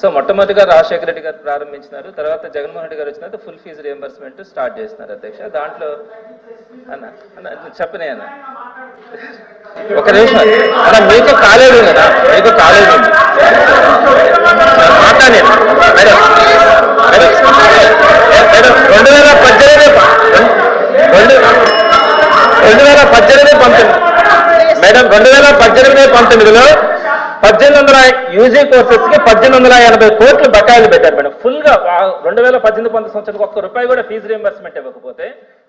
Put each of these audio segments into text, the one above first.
So మొట్టమొదటిగా రాజశేఖర రెడ్డి గారు ప్రారంభించినారు. తర్వాత జగన్మోహన్ రెడ్డి గారు వచ్చిన ఫుల్ ఫీజు రియంబర్స్మెంట్ స్టార్ట్ చేస్తున్నారు అధ్యక్ష. దాంట్లో అన్న అన్న చెప్పనే అన్న. ఒక నిమిషం. అన్న మీకు కాలేదు కదా? మీకు కాలేదు మేడం మేడం. రెండు వేల పద్దెనిమిది రెండు రెండు వేల పద్దెనిమిది పంతొమ్మిది. మేడం రెండు వేల పద్దెనిమిది పంతొమ్మిదిలో పద్దెనిమిది వందల యూజీ కోర్సెస్కి పద్దెనిమిది వందల ఎనభై కోట్లు బకాయిలు పెట్టారు మేడం. ఫుల్గా రెండు వేల పద్దెనిమిది పంతొమ్మిది సంవత్సరానికి ఒక్క రూపాయి కూడా ఫీజు రియంబర్స్మెంట్ ఇవ్వకపోతే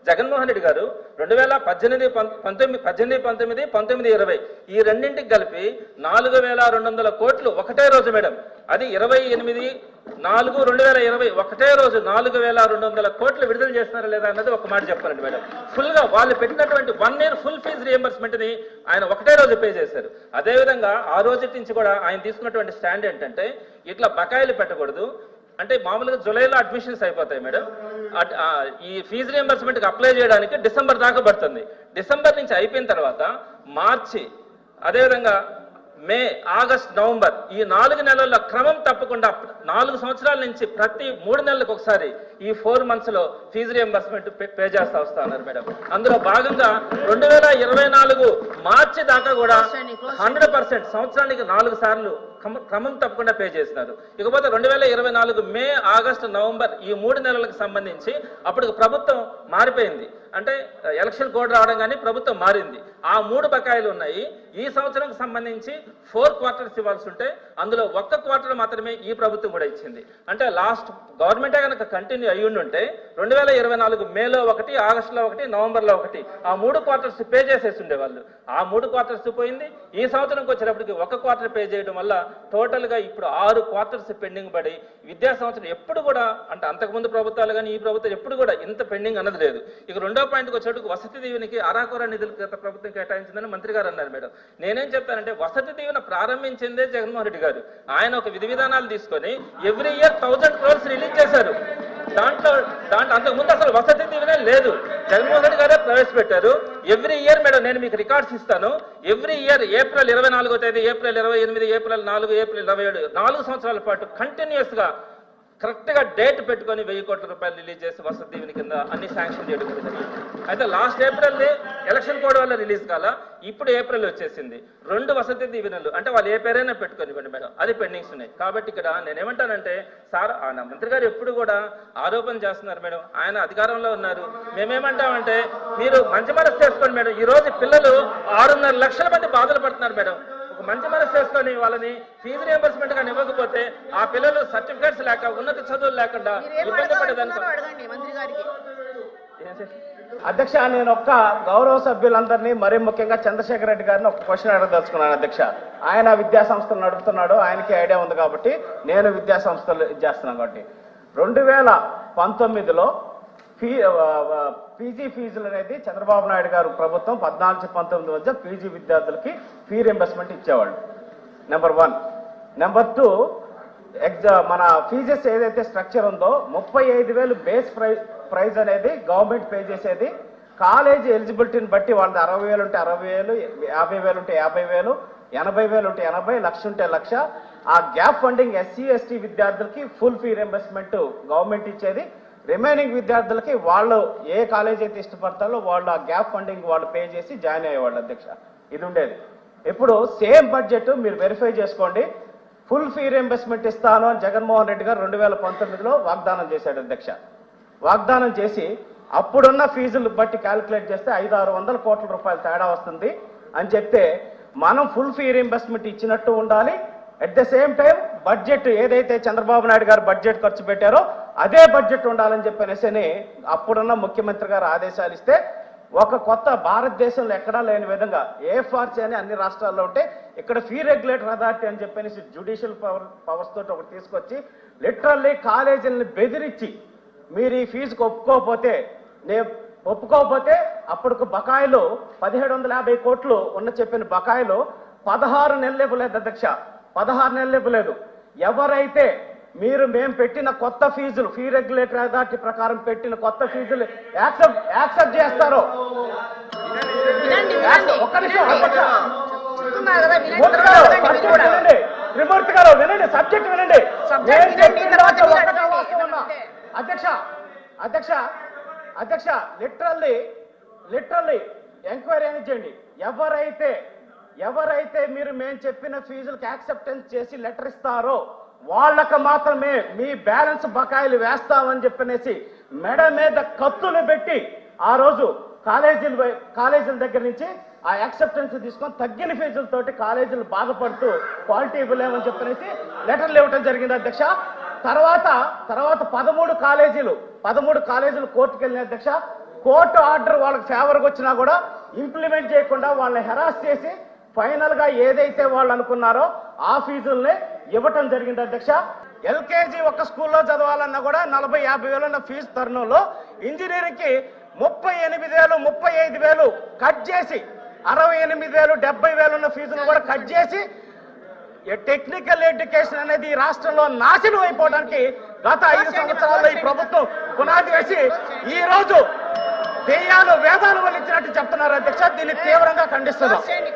జగన్మోహన్ రెడ్డి గారు రెండు వేల పద్దెనిమిది పంతొమ్మిది పద్దెనిమిది పంతొమ్మిది పంతొమ్మిది ఇరవై ఈ రెండింటికి కలిపి నాలుగు వేల రెండు వందల కోట్లు ఒకటే రోజు మేడం. అది ఇరవై ఎనిమిది నాలుగు రెండు వేల ఇరవై ఒకటే రోజు నాలుగు వేల రెండు వందల కోట్లు విడుదల చేస్తున్నారా లేదా అన్నది ఒక మాట చెప్పాలండి మేడం. ఫుల్గా వాళ్ళు పెట్టినటువంటి వన్ ఇయర్ ఫుల్ ఫీజు రియంబర్స్మెంట్ని ఆయన ఒకటే రోజు పే చేశారు. అదేవిధంగా ఆ రోజు నుంచి కూడా ఆయన తీసుకున్నటువంటి స్టాండ్ ఏంటంటే ఇట్లా బకాయిలు పెట్టకూడదు. అంటే మామూలుగా జూలైలో అడ్మిషన్స్ అయిపోతాయి మేడం. అట్- ఆ, ఈ ఫీజు రియంబర్స్మెంట్కి అప్లై చేయడానికి డిసెంబర్ దాకా పడుతుంది. డిసెంబర్ నుంచి అయిపోయిన తర్వాత మార్చి అదేవిధంగా మే ఆగస్ట్ నవంబర్. ఈ నాలుగు నెలల్లో క్రమం తప్పకుండా నాలుగు సంవత్సరాల నుంచి ప్రతి మూడు నెలలకు ఒకసారి ఈ ఫోర్ మంత్స్లో ఫీజు రియంబర్స్మెంట్ పే చేస్తా వస్తా ఉన్నారు మేడం. అందులో భాగంగా రెండు వేల ఇరవై నాలుగు మార్చి దాకా కూడా హండ్రెడ్ పర్సెంట్ సంవత్సరానికి నాలుగు సార్లు క్రమ- తప్పకుండా పే చేసినారు. ఇకపోతే రెండు వేల ఇరవై నాలుగు మే ఆగస్టు నవంబర్ ఈ మూడు నెలలకు సంబంధించి అప్పుడు ప్రభుత్వం మారిపోయింది. అంటే ఎలక్షన్ కోడ్ రావడం కానీ ప్రభుత్వం మారింది. ఆ మూడు బకాయిలు ఉన్నాయి. ఈ సంవత్సరంకి సంబంధించి ఫోర్ క్వార్టర్స్ ఇవ్వాల్సి ఉంటే అందులో ఒక్క క్వార్టర్ మాత్రమే ఈ ప్రభుత్వం కూడా ఇచ్చింది. అంటే లాస్ట్ గవర్నమెంటే కనుక కంటిన్యూ అయ్యి ఉంటే రెండు వేల ఇరవై నాలుగు మేలో ఒకటి ఆగస్టులో ఒకటి నవంబర్లో ఒకటి ఆ మూడు క్వార్టర్స్ పే చేసేసి ఉండేవాళ్ళు. ఆ మూడు క్వార్టర్స్ పోయింది. ఈ సంవత్సరంకి వచ్చేటప్పటికి ఒక క్వార్టర్ పే చేయడం వల్ల టోటల్గా ఇప్పుడు ఆరు క్వార్టర్స్ పెండింగ్ పడి విద్యా సంవత్సరం ఎప్పుడు కూడా అంటే అంతకుముందు ప్రభుత్వాలు కానీ ఈ ప్రభుత్వం ఎప్పుడు కూడా ఇంత పెండింగ్ అన్నది లేదు. ఇక రెండు పాయింట్కి వచ్చేటప్పుడు వసతి దీవెనికి అరాకొర నిధులు గత ప్రభుత్వం కేటాయించిందని మంత్రి గారు అన్నారు మేడం. నేనేం చెప్తానంటే వసతి దీవెన ప్రారంభించిందే జగన్మోహన్ రెడ్డి గారు. ఆయన ఒక విధి విధానాలు తీసుకొని every year thousand crores release చేశారు. దాంట్లో దాంట్లో అంతకుముందు అసలు వసతి దీవెనే లేదు. జగన్మోహన్ రెడ్డి గారే ప్రవేశపెట్టారు. ఎవ్రీ ఇయర్ మేడం నేను మీకు రికార్డ్స్ ఇస్తాను. ఎవ్రీ ఇయర్ ఏప్రిల్ ఇరవై నాలుగో తేదీ ఏప్రిల్ ఇరవై ఎనిమిది ఏప్రిల్ నాలుగు ఏప్రిల్ ఇరవై ఏడు నాలుగు సంవత్సరాల పాటు కంటిన్యూస్ కరెక్ట్గా కరెక్ట్గా డేట్ పెట్టుకొని వెయ్యి కోట్ల రూపాయలు రిలీజ్ చేసి వసతి దీవెని కింద అన్ని శాంక్షన్ చేయడం జరిగింది. అయితే లాస్ట్ ఏప్రిల్ ఎలక్షన్ కోడ్ వల్ల రిలీజ్ కాల ఇప్పుడు ఏప్రిల్ వచ్చేసింది. రెండు వసతి దీవెనలు అంటే వాళ్ళు ఏ పేరైనా పెట్టుకొని ఇవ్వండి మేడం. అది పెండింగ్స్ ఉన్నాయి. కాబట్టి ఇక్కడ నేనేమంటానంటే సార్ ఆయన మంత్రి గారు ఎప్పుడు కూడా ఆరోపణ చేస్తున్నారు మేడం. ఆయన అధికారంలో ఉన్నారు. మేమేమంటామంటే మీరు మంచి మనసు చేసుకోండి మేడం. ఈ రోజు పిల్లలు ఆరున్నర లక్షల మంది బాధలు పడుతున్నారు మేడం. మంచి మనసు చేసుకొని వాళ్ళని ఫీజు రియంబర్స్మెంట్ కానీ ఇవ్వకపోతే ఆ పిల్లలు సర్టిఫికేట్స్ లేక ఉన్నత చదువులు లేకుండా ఇబ్బంది పడేదానికి? అధ్యక్ష నేను ఒక్క గౌరవ సభ్యులందరినీ మరీ ముఖ్యంగా చంద్రశేఖర్ రెడ్డి గారిని ఒక క్వశ్చన్ అడగదలుచుకున్నాను అధ్యక్ష ఆయన విద్యా సంస్థలు నడుపుతున్నాడు ఆయనకి ఐడియా ఉంది కాబట్టి నేను విద్యా సంస్థలు ఇది చేస్తున్నాను కాబట్టి రెండు వేల పంతొమ్మిదిలో ఫీ పీజీ ఫీజులు అనేది చంద్రబాబు నాయుడు గారు ప్రభుత్వం పద్నాలుగు పంతొమ్మిది మధ్య పీజీ విద్యార్థులకి ఫీ రింబర్స్మెంట్ ఇచ్చేవాళ్ళు. నెంబర్ వన్ నెంబర్ టూ ఎగ్జా మన ఫీజెస్ ఏదైతే స్ట్రక్చర్ ఉందో ముప్పై ఐదు వేలు బేస్ ప్రైజ్ ప్రైజ్ అనేది గవర్నమెంట్ పే చేసేది. కాలేజ్ ఎలిజిబిలిటీని బట్టి వాళ్ళది అరవై వేలు ఉంటే అరవై వేలు యాభై వేలు ఉంటే యాభై వేలు ఎనభై వేలు ఉంటే ఎనభై లక్ష ఉంటే లక్ష. ఆ గ్యాప్ ఫండింగ్ ఎస్సీ ఎస్టీ విద్యార్థులకి ఫుల్ ఫీ రింబర్స్మెంట్ గవర్నమెంట్ ఇచ్చేది. రిమైనింగ్ విద్యార్థులకి వాళ్ళు ఏ కాలేజ్ అయితే ఇష్టపడతారో వాళ్ళు ఆ గ్యాప్ ఫండింగ్ వాళ్ళు పే చేసి జాయిన్ అయ్యేవాళ్ళు అధ్యక్ష. ఇది ఉండేది. ఇప్పుడు సేమ్ బడ్జెట్ మీరు వెరిఫై చేసుకోండి. ఫుల్ ఫీ రింబర్స్మెంట్ ఇస్తాను అని జగన్మోహన్ రెడ్డి గారు రెండు వేల పంతొమ్మిదిలో వాగ్దానం చేశాడు అధ్యక్ష. వాగ్దానం చేసి అప్పుడున్న ఫీజులు బట్టి క్యాలిక్యులేట్ చేస్తే ఐదు ఆరు వందల కోట్ల రూపాయలు తేడా వస్తుంది అని చెప్తే మనం ఫుల్ ఫీ రింబర్స్మెంట్ ఇచ్చినట్టు ఉండాలి. At the same time budget ఏదైతే చంద్రబాబు నాయుడు గారు బడ్జెట్ ఖర్చు పెట్టారో అదే బడ్జెట్ ఉండాలని చెప్పనేసి అప్పుడున్న ముఖ్యమంత్రి గారు ఆదేశాలు ఇస్తే ఒక కొత్త భారతదేశంలో ఎక్కడా లేని విధంగా ఏ అని అన్ని రాష్ట్రాల్లో ఉంటే ఇక్కడ ఫీ రెగ్యులేటర్ అథారిటీ అని చెప్పనేసి జ్యుడిషియల్ పవర్ పవర్స్ తోటి ఒకటి తీసుకొచ్చి లిటరల్లీ కాలేజీలను బెదిరించి మీరు ఈ ఫీజుకు ఒప్పుకోకపోతే నే ఒప్పుకోకపోతే అప్పటికి బకాయిలు పదిహేడు వందల యాభై కోట్లు ఉన్న చెప్పిన బకాయిలు పదహారు నెలలు ఇవ్వలేదు అధ్యక్ష. పదహారు నెలలు ఇవ్వలేదు. ఎవరైతే మీరు మేము పెట్టిన కొత్త ఫీజులు ఫీ రెగ్యులేటర్ అథారిటీ ప్రకారం పెట్టిన కొత్త ఫీజులు యాక్సెప్ట్ యాక్సెప్ట్ చేస్తారో. ఒక్క నిమిషం, త్రిమూర్తి గారు వినండి సబ్జెక్ట్ వినండి. అధ్యక్ష అధ్యక్ష అధ్యక్ష లిటరల్లీ లిటరల్లీ ఎంక్వైరీ అని చేయండి. ఎవరైతే ఎవరైతే మీరు మేము చెప్పిన ఫీజులకు యాక్సెప్టెన్స్ చేసి లెటర్ ఇస్తారో వాళ్ళకు మాత్రమే మీ బ్యాలెన్స్ బకాయిలు వేస్తామని చెప్పనేసి మెడ మీద కత్తులు పెట్టి ఆ రోజు కాలేజీలు కాలేజీల దగ్గర నుంచి ఆ యాక్సెప్టెన్స్ తీసుకొని తగ్గిన ఫీజులతోటి కాలేజీలు బాధపడుతూ క్వాలిటీ ఇవ్వలేమని చెప్పనేసి లెటర్లు ఇవ్వటం జరిగింది అధ్యక్ష. తర్వాత తర్వాత పదమూడు కాలేజీలు పదమూడు కాలేజీలు కోర్టుకు వెళ్ళిన అధ్యక్ష. కోర్టు ఆర్డర్ వాళ్ళకి ఫేవర్గా వచ్చినా కూడా ఇంప్లిమెంట్ చేయకుండా వాళ్ళని హెరాస్ చేసి ఫైనల్గా ఏదైతే వాళ్ళు అనుకున్నారో ఆ ఫీజుల్ని ఇవ్వటం జరిగింది అధ్యక్ష. ఎల్కేజీ ఒక స్కూల్లో చదవాలన్నా కూడా నలభై యాభై వేలు ఉన్న ఫీజు తరుణంలో ఇంజనీరింగ్కి ముప్పై ఎనిమిది వేలు ముప్పై ఐదు వేలు కట్ చేసి అరవై ఎనిమిది వేలు డెబ్బై వేలు ఉన్న ఫీజును కూడా కట్ చేసి టెక్నికల్ ఎడ్యుకేషన్ అనేది ఈ రాష్ట్రంలో నాశనం అయిపోవడానికి గత ఐదు సంవత్సరాల్లో ఈ ప్రభుత్వం పునాది వేసి ఈ రోజు దెయ్యాలు వేదాలు వల్లించినట్టు చెప్తున్నారు అధ్యక్ష. దీన్ని తీవ్రంగా ఖండిస్తున్నాం.